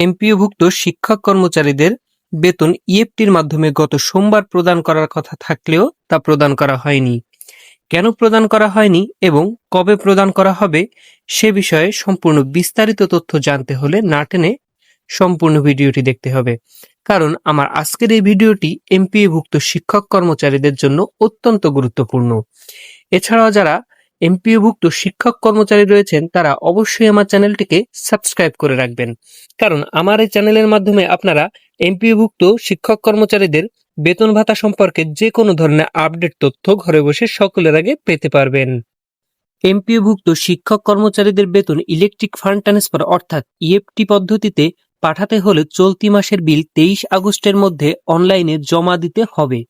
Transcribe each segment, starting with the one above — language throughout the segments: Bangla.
এমপিওভুক্ত শিক্ষক কর্মচারীদের বেতন ইএফটির মাধ্যমে গত সোমবার প্রদান করার কথা থাকলেও তা প্রদান করা হয়নি। কেন প্রদান করা হয়নি এবং কবে প্রদান করা হবে সে বিষয়ে সম্পূর্ণ বিস্তারিত তথ্য জানতে হলে না টেনে সম্পূর্ণ ভিডিওটি দেখতে হবে। কারণ আমার আজকের এই ভিডিওটি এমপিওভুক্ত শিক্ষক কর্মচারীদের জন্য অত্যন্ত গুরুত্বপূর্ণ। এছাড়াও যারা এমপিওভুক্ত শিক্ষক কর্মচারী রয়েছেন, তারা অবশ্যই আমার চ্যানেলটিকে সাবস্ক্রাইব করে রাখবেন। কারণ আমার এই চ্যানেলের মাধ্যমে আপনারা এমপিওভুক্ত শিক্ষক কর্মচারীদের বেতন ভাতা সম্পর্কে যে কোনো ধরনের আপডেট তথ্য ঘরে বসে সকলের আগে পেতে পারবেন। এমপিওভুক্ত শিক্ষক কর্মচারীদের বেতন ইলেকট্রিক ফান্ড ট্রান্সফার অর্থাৎ ইএফটি পদ্ধতিতে পাঠাতে হলে চলতি মাসের বিল তেইশ আগস্টের মধ্যে অনলাইনে জমা দিতে হবে।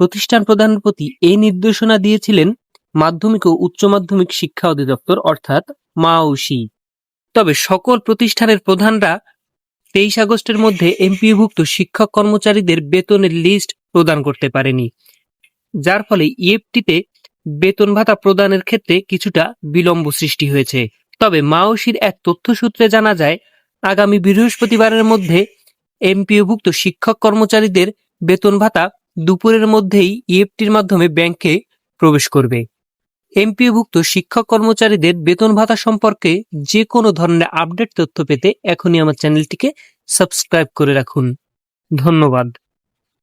প্রতিষ্ঠান প্রধানের প্রতি এই নির্দেশনা দিয়েছিলেন মাধ্যমিক ও উচ্চ মাধ্যমিক শিক্ষা অধিদপ্তর, অর্থাৎ মাওসি। তবে সকল প্রতিষ্ঠানের প্রধানরা তেইশ আগস্টের মধ্যে এমপিওভুক্ত শিক্ষক কর্মচারীদের বেতনের লিস্ট প্রদান করতে পারেনি, যার ফলে ইএফটিতে বেতন ভাতা প্রদানের ক্ষেত্রে কিছুটা বিলম্ব সৃষ্টি হয়েছে। তবে মাওসির এক তথ্যসূত্রে জানা যায়, আগামী বৃহস্পতিবারের মধ্যে এমপিওভুক্ত শিক্ষক কর্মচারীদের বেতন ভাতা দুপুরের মধ্যেই ইএফটির মাধ্যমে ব্যাংকে প্রবেশ করবে। এমপিওভুক্ত শিক্ষক কর্মচারীদের বেতন ভাতা সম্পর্কে যে কোনো ধরনের আপডেট তথ্য পেতে এখনই আমার চ্যানেলটিকে সাবস্ক্রাইব করে রাখুন। ধন্যবাদ।